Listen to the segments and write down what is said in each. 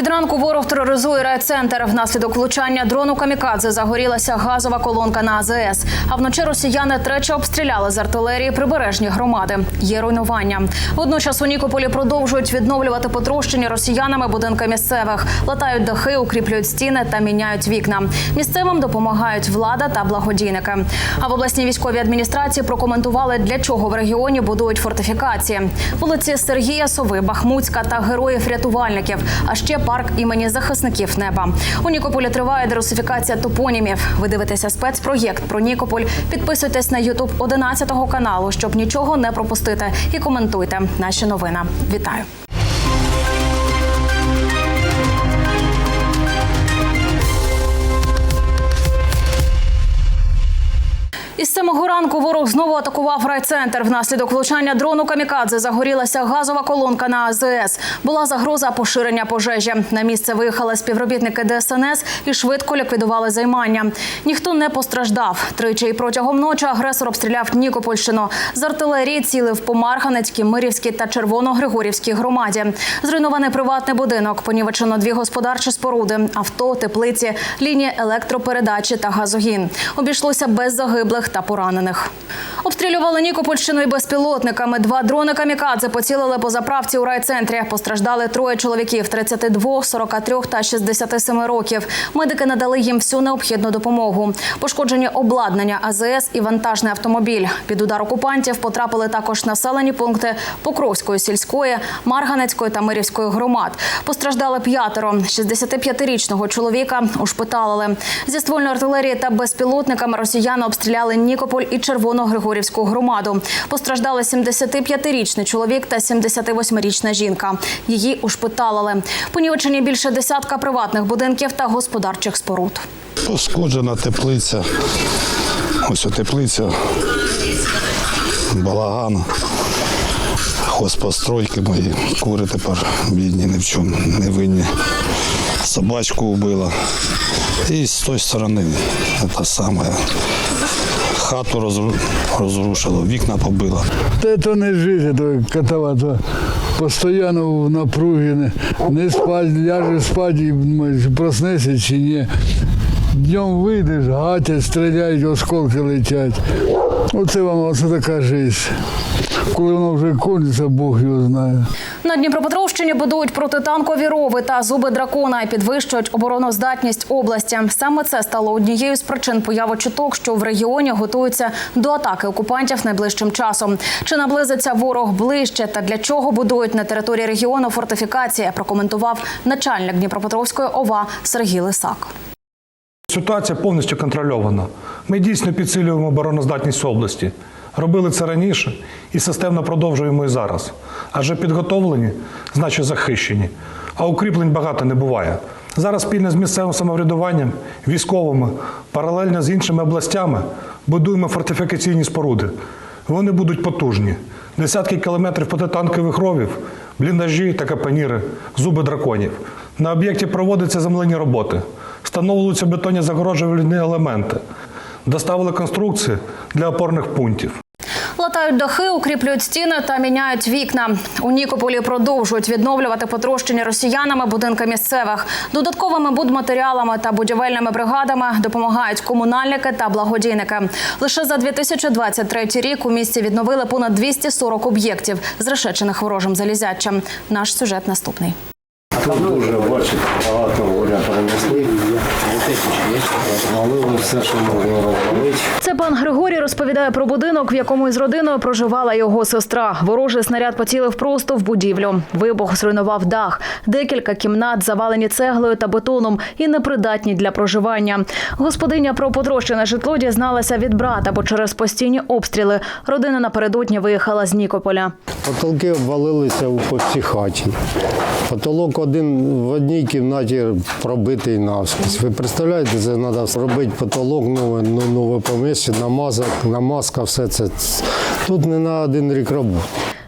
Від ранку ворог тероризує райцентр. Внаслідок влучання дрону камікадзе загорілася газова колонка на АЗС. А вночі росіяни тричі обстріляли з артилерії прибережні громади. Є руйнування. Водночас у Нікополі продовжують відновлювати потрощені росіянами будинки місцевих, латають дахи, укріплюють стіни та міняють вікна. Місцевим допомагають влада та благодійники. А в обласній військовій адміністрації прокоментували, для чого в регіоні будують фортифікації. Вулиці Сергія Сови, Бахмутська та героїв-рятувальників, а ще парк імені захисників неба. У Нікополі триває дерусифікація топонімів. Ви дивитеся спецпроєкт про Нікополь. Підписуйтесь на Ютуб 11 каналу, щоб нічого не пропустити. І коментуйте наші новини. Вітаю! Самого ранку ворог знову атакував райцентр. Внаслідок влучання дрону камікадзе загорілася газова колонка на АЗС. Була загроза поширення пожежі. На місце виїхали співробітники ДСНС і швидко ліквідували займання. Ніхто не постраждав. Тричі і протягом ночі агресор обстріляв Нікопольщину. З артилерії цілив по Марганецькій, Мирівській та Червоногригорівській громаді. Зруйнований приватний будинок, понівечено дві господарчі споруди, авто, теплиці, лінії електропередачі та газогін. Обійшлося без загиблих та поранених. Обстрілювали Нікопольщину безпілотниками. Два дрони камікадзе поцілили по заправці у райцентрі. Постраждали троє чоловіків 32, 43 та 67 років. Медики надали їм всю необхідну допомогу. Пошкоджені обладнання АЗС і вантажний автомобіль. Під удар окупантів потрапили також населені пункти Покровської сільської, Марганецької та Мирівської громад. Постраждали п'ятеро. 65-річного чоловіка ушпиталили. Зі ствольної артилерії та безпілотниками росіяни обстріляли Нікополь і Червоногригорівську громаду. Постраждали 75-річний чоловік та 78-річна жінка. Її ушпиталили. Понівечені більше десятка приватних будинків та господарчих споруд. Пошкоджена теплиця. Ось теплиця. Балаган. Хозпостройки мої. Кури тепер бідні, ні в чому не винні. Собачку вбила. І з тої сторони те саме. Хату розру- розрушило, вікна побило. Та это не жизнь, катавато. Постоянно в напругі, не, не спать, ляжеш спать і думаєш, проснешся чи ні. Днем вийдеш, гатять, стріляють, осколки летять. Оце вам оце така життя. Коли воно вже кончиться, Бог його знає. На Дніпропетровщині будують протитанкові рови та зуби дракона і підвищують обороноздатність області. Саме це стало однією з причин появи чуток, що в регіоні готуються до атаки окупантів найближчим часом. Чи наблизиться ворог ближче та для чого будують на території регіону фортифікації? Прокоментував начальник Дніпропетровської ОВА Сергій Лисак. Ситуація повністю контрольована. Ми дійсно підсилюємо обороноздатність області. Робили це раніше і системно продовжуємо і зараз. Адже підготовлені, значить захищені. А укріплень багато не буває. Зараз спільно з місцевим самоврядуванням, військовими, паралельно з іншими областями будуємо фортифікаційні споруди. Вони будуть потужні. Десятки кілометрів протитанкових ровів, бліндажі та капаніри, зуби драконів. На об'єкті проводяться земляні роботи, встановлюються бетонні загороджувальні елементи, доставили конструкції для опорних пунктів. Латають дахи, укріплюють стіни та міняють вікна. У Нікополі продовжують відновлювати потрощені росіянами будинки місцевих. Додатковими будматеріалами та будівельними бригадами допомагають комунальники та благодійники. Лише за 2023 рік у місті відновили понад 240 об'єктів, зрешечених ворожим залізячем. Наш сюжет наступний. Тут дуже бачите, багато Звалили все, що можна розвалити. Це пан Григорій розповідає про будинок, в якому із родиною проживала його сестра. Ворожий снаряд поцілив просто в будівлю. Вибух зруйнував дах. Декілька кімнат завалені цеглою та бетоном і непридатні для проживання. Господиня про потрощене житло дізналася від брата, бо через постійні обстріли родина напередодні виїхала з Нікополя. Потолки обвалилися у по всій хаті. Потолок один в одній кімнаті пробитий навскрізь. Ви представляєте, це треба робити потолок, нове, ну, нове поміщення, намазок, намазка, все це. Тут не на один рік роботи.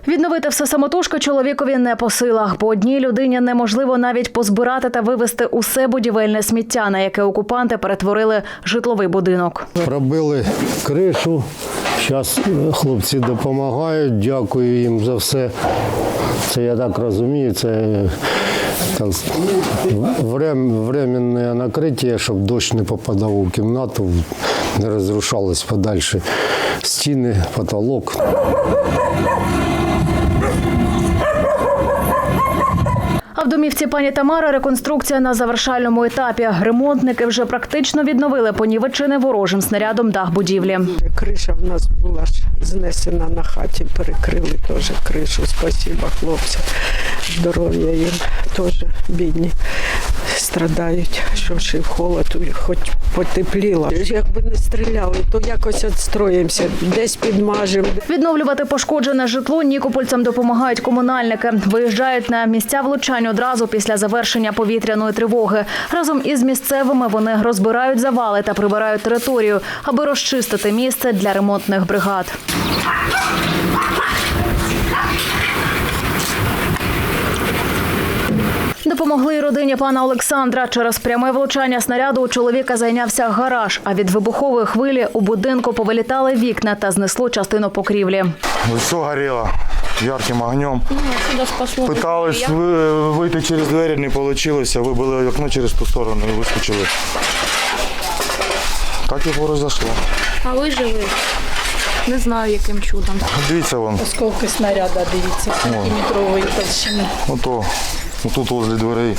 Відновити все самотужки чоловікові не по силах, бо одній людині неможливо навіть позбирати та вивезти усе будівельне сміття, на яке окупанти перетворили житловий будинок. Пробили кришу. Зараз хлопці допомагають. Дякую їм за все. Це я так розумію. Це так, врем- временне накриття, щоб дощ не попадав у кімнату, не розрушались подальше стіни, потолок. А в домівці пані Тамари реконструкція на завершальному етапі. Ремонтники вже практично відновили понівечини ворожим снарядом дах будівлі. Криша в нас була ж знесена на хаті, перекрили теж кришу. Спасіба хлопцям. Здоров'я їм теж бідні. Страдають, що ще в холод, хоч потепліло. Якби не стріляли, то якось відстроїмося, десь підмажемо, Відновлювати пошкоджене житло нікопольцям допомагають комунальники. Виїжджають на місця влучань одразу після завершення повітряної тривоги. Разом із місцевими вони розбирають завали та прибирають територію, аби розчистити місце для ремонтних бригад. Допомогли й родині пана Олександра. Через пряме влучання снаряду у чоловіка зайнявся гараж. А від вибухової хвилі у будинку повилітали вікна та знесло частину покрівлі. Все горело ярким огнем. Пыталась вы- выйти через двері, не получилось, вибили окно через ту сторону і вискочили. Так і произошло. А ви живі? Не знаю, яким чудом. Дивіться вон, Осколки снаряда, дивіться, сантиметрової товщини. ото, отут возле дверей.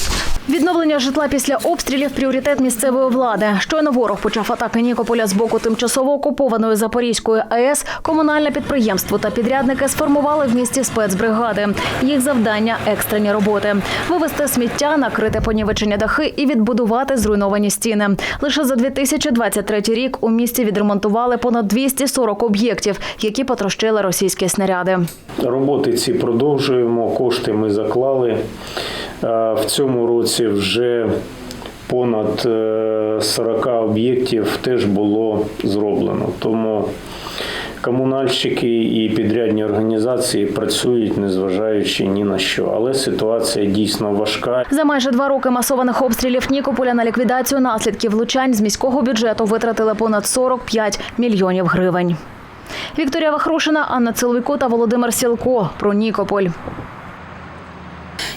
Відновлення житла після обстрілів пріоритет місцевої влади. Щойно ворог почав атаки Нікополя з боку тимчасово окупованої Запорізької АЕС. Комунальне підприємство та підрядники сформували в місті спецбригади. Їх завдання екстрені роботи: вивезти сміття, накрити понівечення дахи і відбудувати зруйновані стіни. Лише за 2023 рік у місті відремонтували понад 240 об'єктів, які потрощили російські снаряди. Роботи ці продовжуємо, кошти ми заклали. Е, В цьому році вже понад е, 40 об'єктів теж було зроблено. Тому комунальщики і підрядні організації працюють, незважаючи ні на що. Але ситуація дійсно важка. За майже два роки масованих обстрілів Нікополя на ліквідацію наслідків влучань з міського бюджету витратили понад 45 мільйонів гривень. Вікторія Вахрушина, Анна Цилуйко та Володимир Сілко про Нікополь.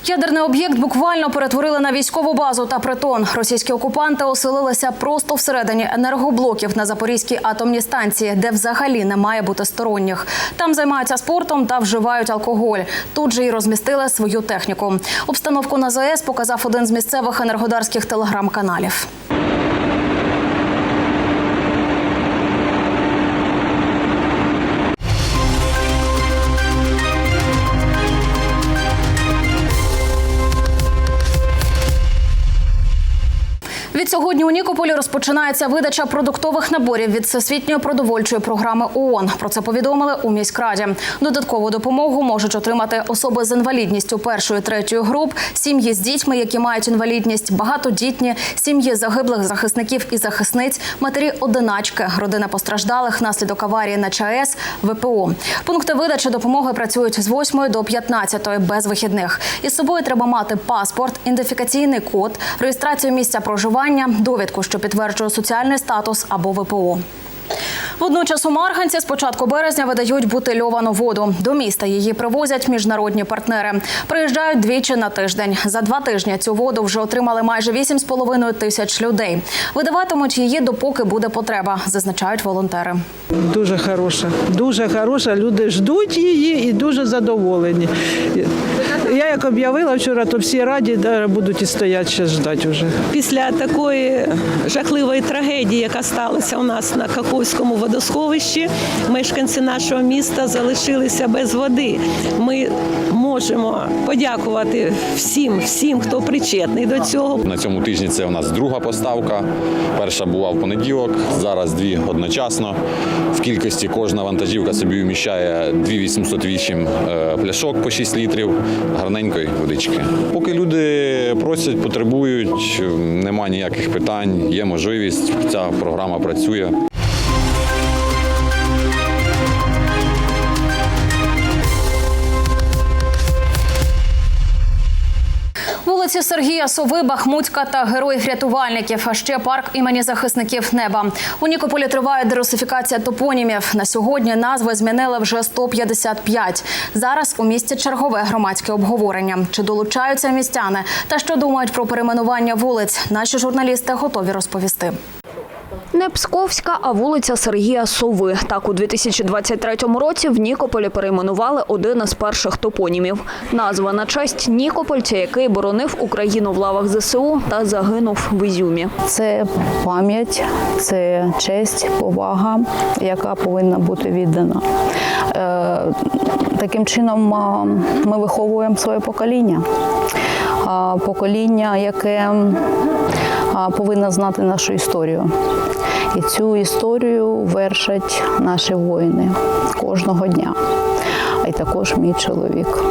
Ядерний об'єкт буквально перетворили на військову базу та притон. Російські окупанти оселилися просто всередині енергоблоків на Запорізькій атомній станції, де взагалі не має бути сторонніх. Там займаються спортом та вживають алкоголь. Тут же й розмістили свою техніку. Обстановку на ЗАЕС показав один з місцевих енергодарських телеграм-каналів. Від сьогодні у Нікополі розпочинається видача продуктових наборів від всесвітньої продовольчої програми ООН. Про це повідомили у міськраді. Додаткову допомогу можуть отримати особи з інвалідністю першої третьої груп, сім'ї з дітьми, які мають інвалідність, багатодітні, сім'ї загиблих захисників і захисниць, матері одиначки, родини постраждалих внаслідок аварії на ЧАЕС, ВПО. Пункти видачі допомоги працюють з 8 до 15 без вихідних. Із собою треба мати паспорт, ідентифікаційний код, реєстрацію місця проживання, довідку, що підтверджує соціальний статус або ВПО. Водночас у Марганці з початку березня видають бутильовану воду. До міста її привозять міжнародні партнери. Приїжджають двічі на тиждень. За два тижні цю воду вже отримали майже 8,5 тисяч людей. Видаватимуть її допоки буде потреба, зазначають волонтери. Дуже хороша, дуже хороша. Люди ждуть її і дуже задоволені. Я як об'явила вчора, то всі раді будуть і стоять ще ждати вже. Після такої жахливої трагедії, яка сталася у нас на Каковському водосховищі, мешканці нашого міста залишилися без води. Ми можемо подякувати всім, всім, хто причетний до цього. На цьому тижні це у нас друга поставка. Перша була в понеділок, зараз дві одночасно. В кількості кожна вантажівка собі вміщає 2808 е, пляшок по 6 літрів гарненької водички. Поки люди просять, потребують, нема ніяких питань, є можливість. Ця програма працює. Вулиці Сергія Сови, Бахмутська та героїв-рятувальників, а ще парк імені захисників неба. У Нікополі триває дерусифікація топонімів. На сьогодні назви змінили вже 155. Зараз у місті чергове громадське обговорення. Чи долучаються містяни та що думають про перейменування вулиць? Наші журналісти готові розповісти. Не Псковська, а вулиця Сергія Сови. Так у 2023 році в Нікополі перейменували один із перших топонімів. Назва на честь Нікопольця, який боронив Україну в лавах ЗСУ та загинув в Ізюмі. Це пам'ять, це честь, повага, яка повинна бути віддана. Е, Таким чином ми виховуємо своє покоління. Покоління, яке а, повинно знати нашу історію. І цю історію вершать наші воїни кожного дня. А й також мій чоловік.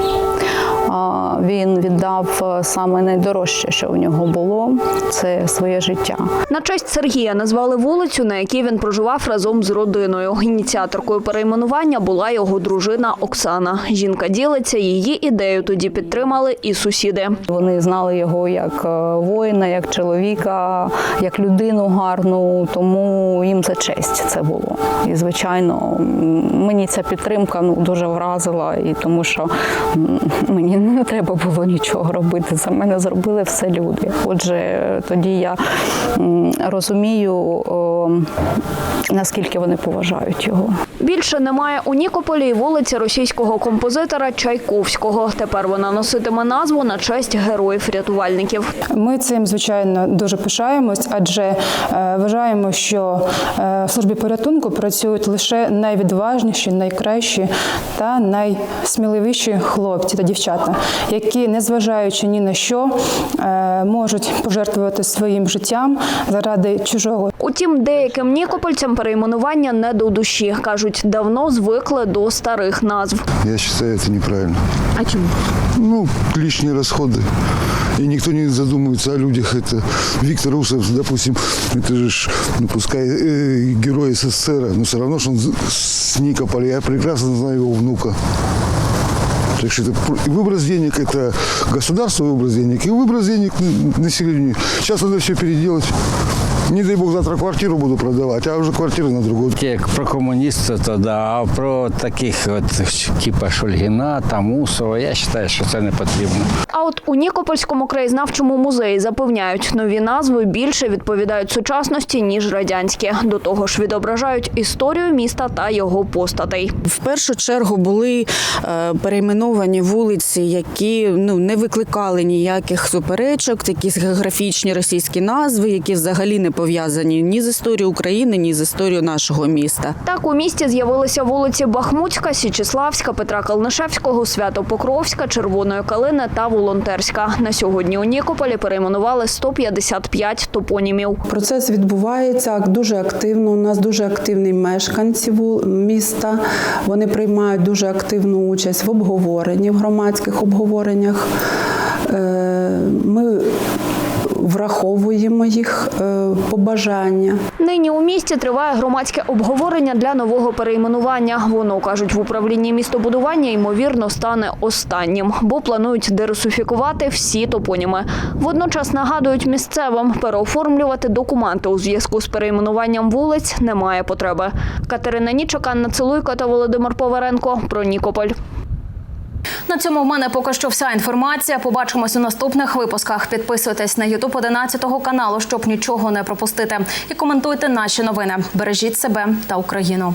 Він віддав е, саме найдорожче, що в нього було, це своє життя. На честь Сергія назвали вулицю, на якій він проживав разом з родиною. Ініціаторкою перейменування була його дружина Оксана. Жінка ділиться, її ідею тоді підтримали і сусіди. Вони знали його як е, воїна, як чоловіка, як людину гарну, тому їм за честь це було. І звичайно, мені ця підтримка ну дуже вразила, і тому що мені не треба було нічого робити. За мене зробили все люди. Отже, тоді я розумію, наскільки вони поважають його. Більше немає у Нікополі вулиці російського композитора Чайковського. Тепер вона носитиме назву на честь героїв-рятувальників. Ми цим звичайно дуже пишаємось, адже е, вважаємо, що е, в службі порятунку працюють лише найвідважніші, найкращі та найсміливіші хлопці та дівчата, які, незважаючи ні на що, е, можуть пожертвувати своїм життям заради чужого. Утім, деяким нікопольцям перейменування не до душі. Кажуть, давно звикли до старих назв. Я считаю, это неправильно. А чому? Ну, лишние расходы. И никто не задумывается о людях. Это Виктор Усов, допустим, это же, ж, ну, пускай э, герой СССР, но все равно, что он с Никополя. Я прекрасно знаю его внука. Так что это пр- и выброс денег, это государство выброс денег, и выброс денег н- населению. Сейчас надо все переделать. Не дай бог завтра квартиру буду продавать, а уже квартиру на другую. Як про комуністів, то да, а про таких от типа Шульгіна та Мусова, я вважаю, що це не потрібно. А от у Нікопольському краєзнавчому музеї запевняють, нові назви більше відповідають сучасності ніж радянські. До того ж, відображають історію міста та його постатей. В першу чергу були е, перейменовані вулиці, які ну не викликали ніяких суперечок, такі географічні російські назви, які взагалі не пов'язані ні з історією України, ні з історією нашого міста. Так у місті з'явилися вулиці Бахмутська, Січеславська, Петра Калнишевського, Свято-Покровська, Червоної Калини та Волонтерська. На сьогодні у Нікополі перейменували 155 топонімів. Процес відбувається дуже активно. У нас дуже активні мешканці міста. Вони приймають дуже активну участь в обговоренні, в громадських обговореннях. Е, Ми враховуємо їх е, побажання. Нині у місті триває громадське обговорення для нового перейменування. Воно кажуть в управлінні містобудування ймовірно стане останнім, бо планують дерусифікувати всі топоніми. Водночас нагадують місцевим переоформлювати документи у зв'язку з перейменуванням вулиць немає потреби. Катерина Нічок, Анна Целуйко та Володимир Поваренко про Нікополь. На цьому в мене поки що вся інформація. Побачимось у наступних випусках. Підписуйтесь на Ютуб 11 каналу, щоб нічого не пропустити. І коментуйте наші новини. Бережіть себе та Україну.